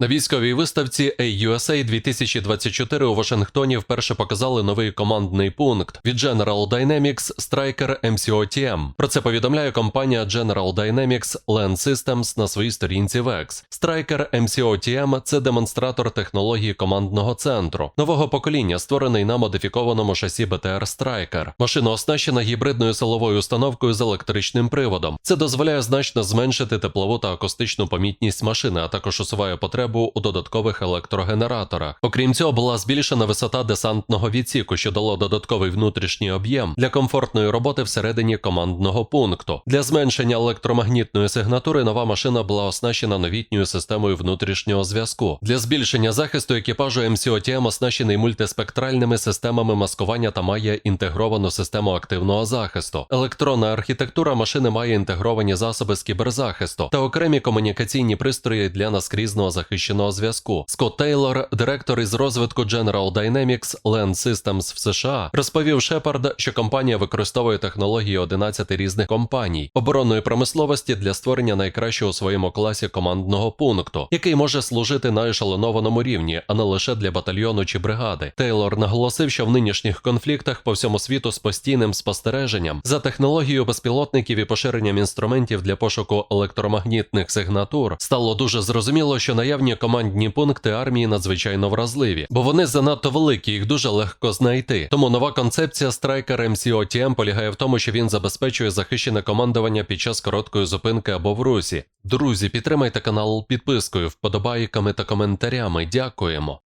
На військовій виставці AUSA 2024 у Вашингтоні вперше показали новий командний пункт від General Dynamics Striker MCOTM. Про це повідомляє компанія General Dynamics Land Systems на своїй сторінці VEX. Striker MCOTM – це демонстратор технології командного центру нового покоління, створений на модифікованому шасі BTR Striker. Машина оснащена гібридною силовою установкою з електричним приводом. Це дозволяє значно зменшити теплову та акустичну помітність машини, а також усуває потребу у додаткових електрогенераторах. Окрім цього, була збільшена висота десантного відсіку, що дало додатковий внутрішній об'єм для комфортної роботи всередині командного пункту. Для зменшення електромагнітної сигнатури нова машина була оснащена новітньою системою внутрішнього зв'язку. Для збільшення захисту екіпажу MCOTM оснащений мультиспектральними системами маскування та має інтегровану систему активного захисту. Електронна архітектура машини має інтегровані засоби з кіберзахисту та окремі комунікаційні пристрої для наскрізного захищеного зв'язку. Скотт Тейлор, директор із розвитку General Dynamics Land Systems в США, розповів Шепард, що компанія використовує технології 11 різних компаній оборонної промисловості для створення найкращого у своєму класі командного пункту, який може служити на ешелонованому рівні, а не лише для батальйону чи бригади. Тейлор наголосив, що в нинішніх конфліктах по всьому світу з постійним спостереженням за технологією безпілотників і поширенням інструментів для пошуку електромагнітних сигнатур стало дуже зрозуміло, що наявні командні пункти армії надзвичайно вразливі, бо вони занадто великі, їх дуже легко знайти. Тому нова концепція Striker MCOTM полягає в тому, що він забезпечує захищене командування під час короткої зупинки або в русі. Друзі, підтримайте канал підпискою, вподобайками та коментарями. Дякуємо.